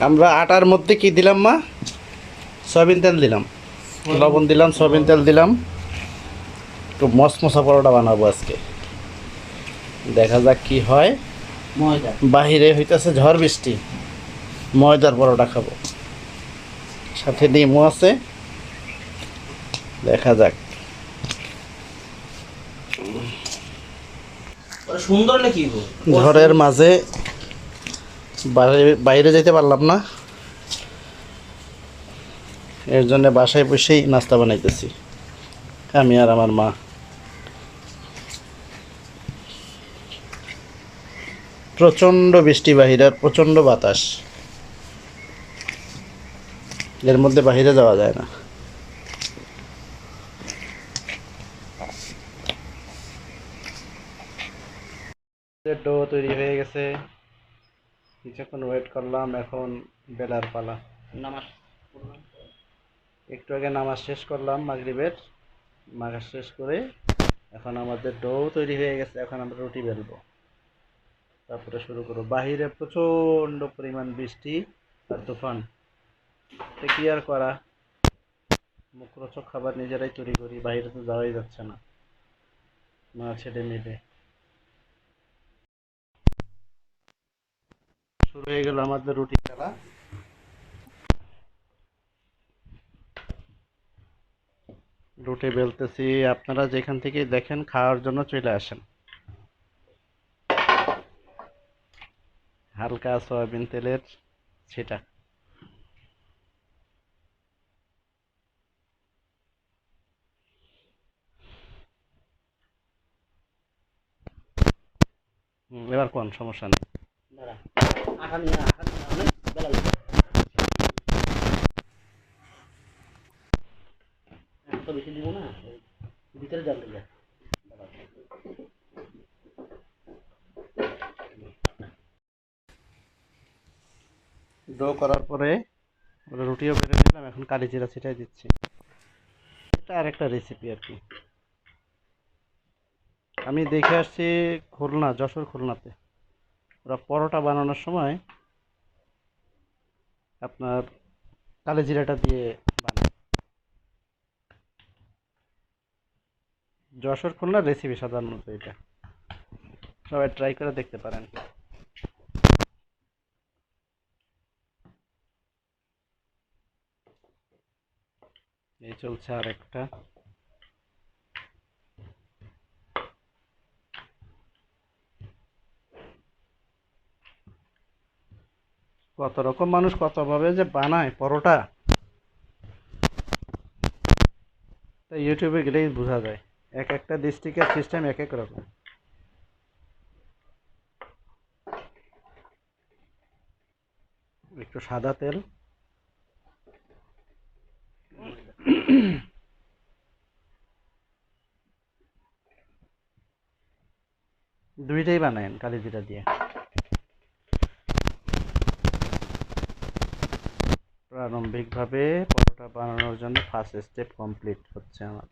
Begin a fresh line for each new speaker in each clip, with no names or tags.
আমরা
আটার মধ্যে কি দিলাম মা? সয়াবিন তেল দিলাম। লবণ দিলাম সয়াবিন তেল দিলাম। একটু মশমশা পরোটা বানাবো আজকে। দেখা যাক কি হয়।
ময়দা।
বাহিরে হইতেছে ঝড় বৃষ্টি। ময়দার পরোটা খাব। সাথে ডিমও আছে। দেখা যাক।
সুন্দর হলে কি
ঝড়ের মাঝে বাইরে যেতে পারলাম না। এর জন্য বাসায় বসেই নাস্তা বানাইতেছি। আমি আর আমার মা। প্রচণ্ড বৃষ্টি বাহিরে আর প্রচণ্ড বাতাস। এর মধ্যে বাহিরে যাওয়া যায় না ডো তৈরি হয়ে গেছে। কিছুক্ষণ ওয়েট করলাম এখন বেলার পালা।
নামাজ
একটু আগে নামাজ শেষ করলাম মাগরিবের। নামাজ শেষ করে এখন আমাদের ডো তৈরি হয়ে গেছে এখন আমরা রুটি বেলবো। তারপরে শুরু করব। বাহিরে প্রচণ্ড পরিমাণ বৃষ্টি আর তুফান। কি আর করা? মুখরোচক খাবার নিজেরাই তৈরি করি বাইরে তো যাওয়াই যাচ্ছে না। মা ছেলে মিলে। শুরু হয়ে গেল আমাদের রুটি খেলা। রুটি বেলতেছি, আপনারা যেখান থেকে দেখেন খাওয়ার জন্য চলে আসেন। হালকা সয়াবিন তেলের সেটা এবার কোন সমস্যা নেই।
ভিতরে দিলে
ডো করার পরে ওরা রুটিও বেড়ে নিলাম, এখন কালি জিরা ছিটাই দিচ্ছি। এটা আর একটা রেসিপি আর কি। আমি দেখে আসছি খুলনা, যশোর খুলনাতে। ওরা পরোটা বানানোর সময় আপনার কালি জিরাটা দিয়ে বানায়। যশোর খুলনার রেসিপি সাধারণত এটা। সবাই ট্রাই করে দেখতে পারেন। এই চলছে আর একটা কত রকম মানুষ কতভাবে যে বানায় পরোটা। তা ইউটিউবে গেলেই বোঝা যায়, এক একটা ডিস্ট্রিক্টের সিস্টেম এক এক রকম। একটু সাদা তেল। দুইটাই বানায়েন কালি দিয়ে। প্রারম্ভিকভাবে পরোটা বানানোর জন্য ফার্স্ট স্টেপ কমপ্লিট হচ্ছে আমার।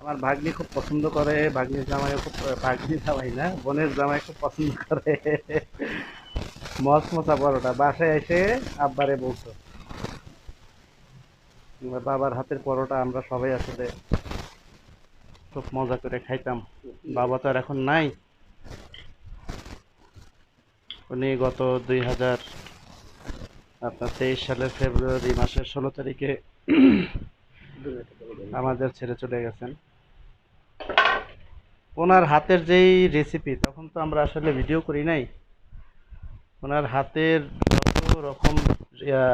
আমার ভাগ্নি খুব পছন্দ করে, ভাগ্নির জামাই খুব ভাগ্নি জামাই না, বোনের জামাই খুব পছন্দ করে মস মশা পরোটা, বাসায় এসে আব্বারে বলতো বাবার হাতের পরোটা আমরা সবাই আসলে খুব মজা করে খাইতাম। বাবা তো আর এখন নাই। উনি গত দুই হাজার আপনার তেইশ সালের ফেব্রুয়ারি মাসের ষোলো তারিখে আমাদের ছেড়ে চলে গেছেন। ওনার হাতের যেই রেসিপি তখন তো আমরা আসলে ভিডিও করি নাই। ওনার হাতের যত রকম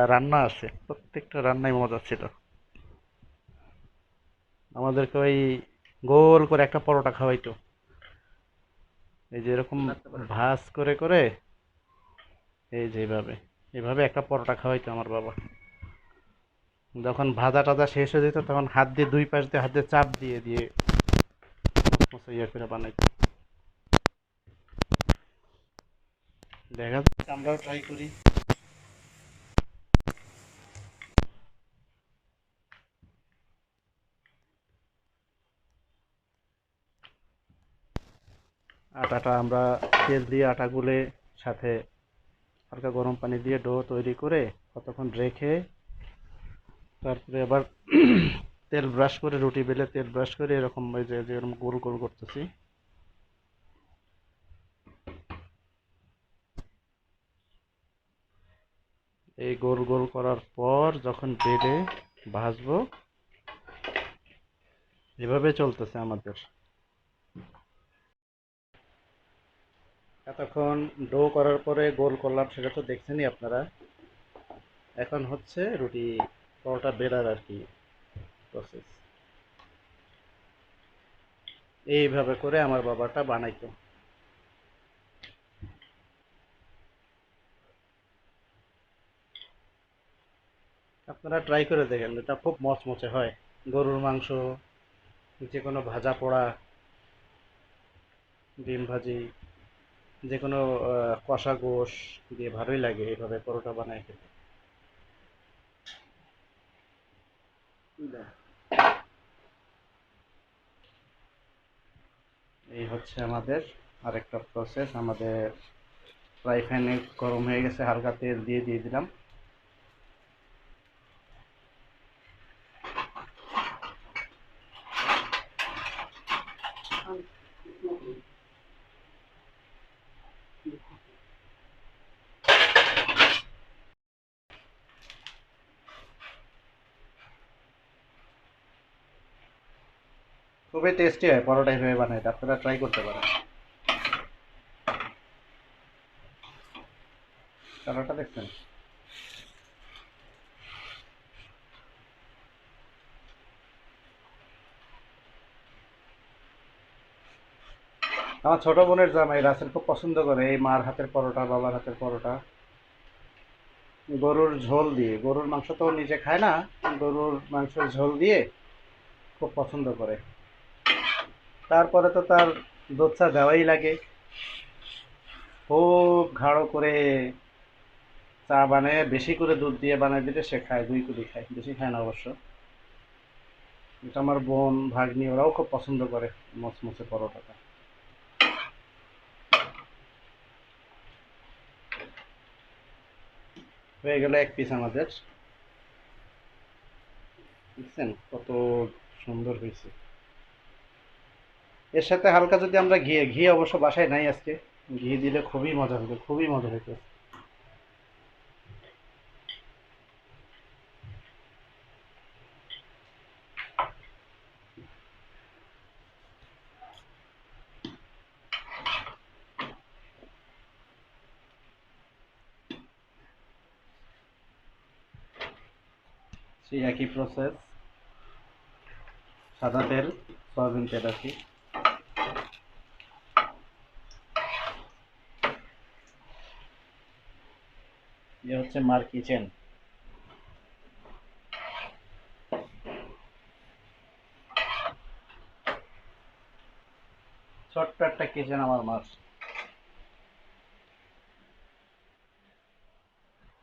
রান্না আছে প্রত্যেকটা রান্নাই মজা ছিল। আমাদেরকে ওই গোল করে একটা পরোটা খাওয়াইতো। এই যে এরকম ভাঁজ করে করে এই যে এইভাবে এইভাবে একটা পরোটা খাওয়াইতো আমার বাবা। যখন ভাজা টাজা শেষ হয়ে যেত তখন হাত দিয়ে দুই পাশ দিয়ে হাত দিয়ে চাপ দিয়ে দিয়ে ইয়ে করে বানাইতো। দেখা যাক আমরাও ট্রাই করি। আটাটা আমরা তেল দিয়ে আটা গুলে সাথে হালকা গরম পানি দিয়ে ডো তৈরি করে কতক্ষণ রেখে তারপরে আবার তেল ব্রাশ করে, রুটি বেলে তেল ব্রাশ করে এরকম যে যেরকম গোল গোল করতেছি। এই গোল গোল করার পর যখন বেলে ভাজবো, এভাবে চলতেছে আমাদের। এতক্ষণ ডো করার পরে গোল করলাম, সেটা তো দেখছেনই আপনারা। এখন হচ্ছে রুটি পরোটা বেলার আর কি প্রসেস এইভাবে করে আমার বাবাটা বানাইতো। আপনারা ট্রাই করে দেখেন, এটা খুব মচমচে হয়। গরুর মাংস, যে কোনো ভাজা পোড়া, ডিম ভাজি যে কোনো কষা গোশ দিয়ে ভালোই লাগে এইভাবে পরোটা বানায় খেতে। এই হচ্ছে আমাদের আরেকটা প্রসেস আমাদের ফ্রাই প্যানে গরম হয়ে গেছে, হালকা তেল দিয়ে দিয়ে দিলাম। খুবই টেস্টি হয় পরোটা এইভাবে বানাই আপনারা ট্রাই করতে পারেন। দেখছেন? আমার ছোট বোনের জামাই রাসেল খুব পছন্দ করে, এই মার হাতের পরোটা, বাবার হাতের পরোটা। গরুর ঝোল দিয়ে, গরুর মাংস তো নিজে খায় না, গরুর মাংসের ঝোল দিয়ে খুব পছন্দ করে। তারপরে তো তার চা দেওয়াই লাগে। খুব গাঢ় করে চা বানিয়ে, বেশি করে দুধ দিয়ে বানিয়ে দিলে সে খায়, দুই কুড়ি খায়, বেশি খায় না অবশ্য। এটা আমার বোন, ভাগ্নি, ওরাও খুব পছন্দ করে মচমচে পরোটাটা। হয়ে গেল এক পিস আমাদের। দেখছেন কত সুন্দর হয়েছে। এর সাথে হালকা যদি আমরা ঘি ঘি অবশ্য বাসায় নাই আজকে। ঘি দিলে খুবই মজা হবে, খুবই মজা হইতে। সেই একই প্রসেস সাদা তেল, সয়াবিন তেল কি। এ হচ্ছে মার কিচেন। ছোট্ট একটা কিচেন আমার মার।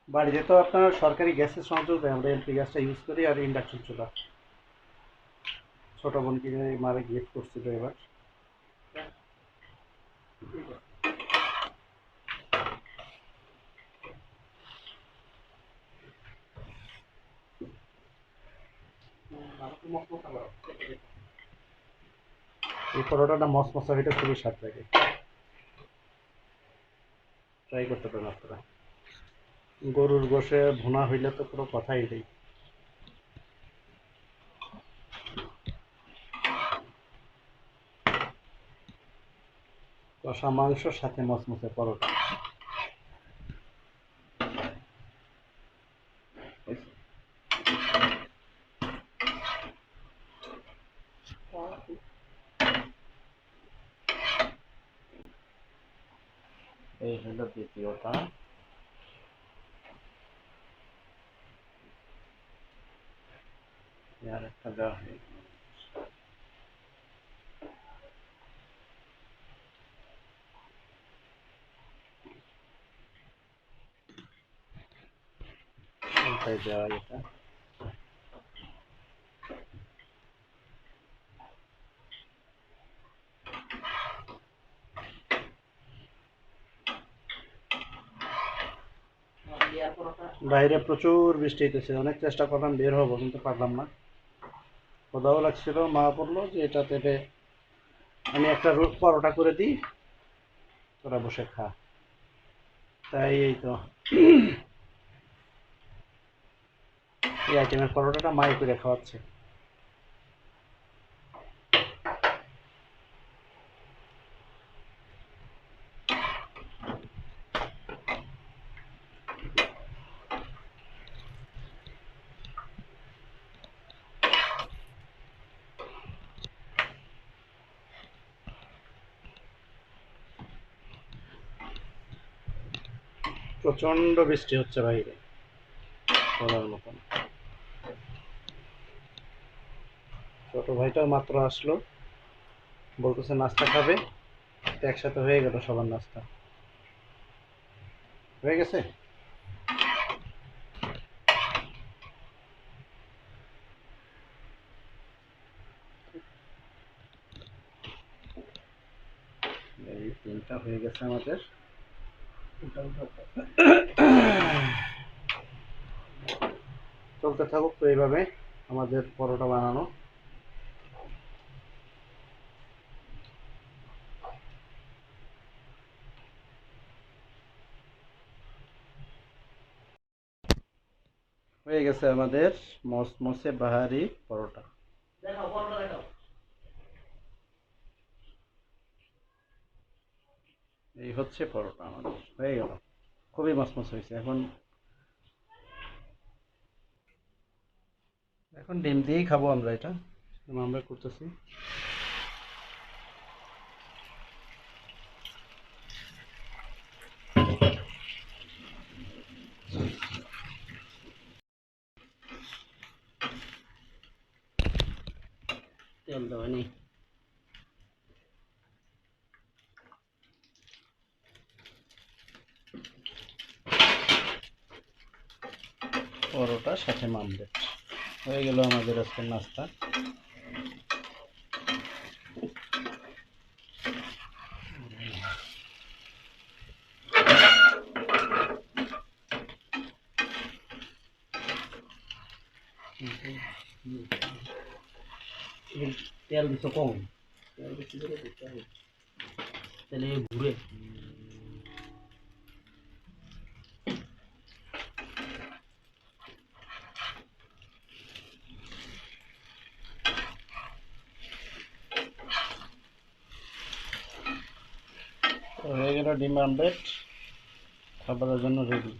বাড়িতে তো আপনার সরকারি গ্যাসের সংযোগ দেয় আমরা এলপি গ্যাসটা ইউজ করি আর ইন্ডাকশন চুলা। ছোট বোনকে মারে গিফট করছিল এবার। এই পরোটাটা মস মশা হইতে খুবই স্বাদ লাগে। ট্রাই করতে পারেন আপনারা। গরুর গোশে ভুনা হইলে তো পুরো কথাই নেই। কষা মাংসর সাথে মচমচে পরোটা। এই হলো দ্বিতীয়টা আর একটা দেওয়া হয়ে গেল। কোনটায় দেওয়া এটা
লেয়ার পরোটা
বাইরে প্রচুর বৃষ্টি হইতেছে, অনেক চেষ্টা করলাম বের হব, কিন্তু পারলাম না। কোথাও লাগছিল, মা বলল যে এটা তেলে আমি একটা রুট পরোটা করে দিই, তোরা বসে খা। তাই এই তো। এই আইটেমের পরোটাটা মাই করে খাওয়াচ্ছে। প্রচণ্ড বৃষ্টি হচ্ছে বাইরে। বলার মতন। ছোট ভাইটাও মাত্র আসলো। বলতেছে, নাস্তা খাবে? একসাথে হয়ে গেল সবার নাস্তা। হয়ে গেছে? তিনটা হয়ে গেছে আমাদের। চলতে থাকুক তো এইভাবে আমাদের পরোটা বানানো। হয়ে গেছে আমাদের মসমসে বাহারি পরোটা। এই হচ্ছে পরোটা আমাদের। হয়ে গেল। খুবই মসমস হয়েছে। এখন এখন ডিম দিয়েই খাব আমরা এটা। আমরা করতেছি
তেল দেওয়া নেই
পরোটা, সাথে মামলেট। হয়ে গেল আমাদের আজকের নাস্তা।
তেল দিছো কম। তেল বেশি তাহলে ঘুরে
তো হয়ে গেল ডিম আমলেট খাবারের জন্য রেডি